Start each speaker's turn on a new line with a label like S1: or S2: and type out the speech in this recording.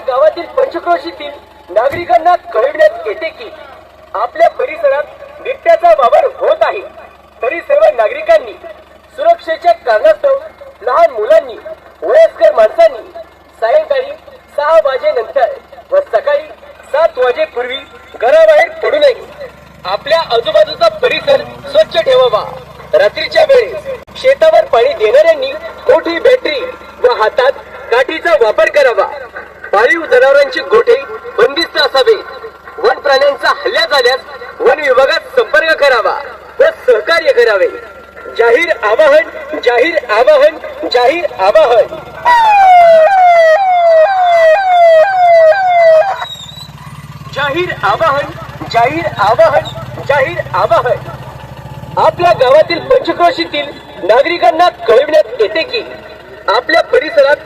S1: पंचक्रोशीतील नागरिकांना कळविण्यात येते की आपल्या परिसरात बिबट्याचा वावर होत आहे. तरी सर्व नागरिकांनी सुरक्षेच्या कारणास्तव लहान मुलांनी वयस्कर माणसांनी सायंकाळी सहा वाजेनंतर व सकाळी सात वाजेपूर्वी घराबाहेर पडू नये. आपल्या आजूबाजूचा परिसर स्वच्छ ठेवावा. रात्रीच्या वेळेस शेतावर पाणी देणाऱ्यांनी मोठी बॅटरी व हातात काठीचा वापर करावा. पाळीव जनावरांचे गोठे बंदिस्त असावे. वन प्राण्यांचा हल्ला झाल्यास वन विभागात संपर्क करावा व सहकार्य करावे. जाहीर आवाहन जाहीर आवाहन जाहीर आवाहन. जाहीर आवाहन जाहीर आवाहन जाहीर आवाहन. आपल्या गावातील पंचक्रोशीतील नागरिकांना कळविण्यात येते की आपल्या परिसरात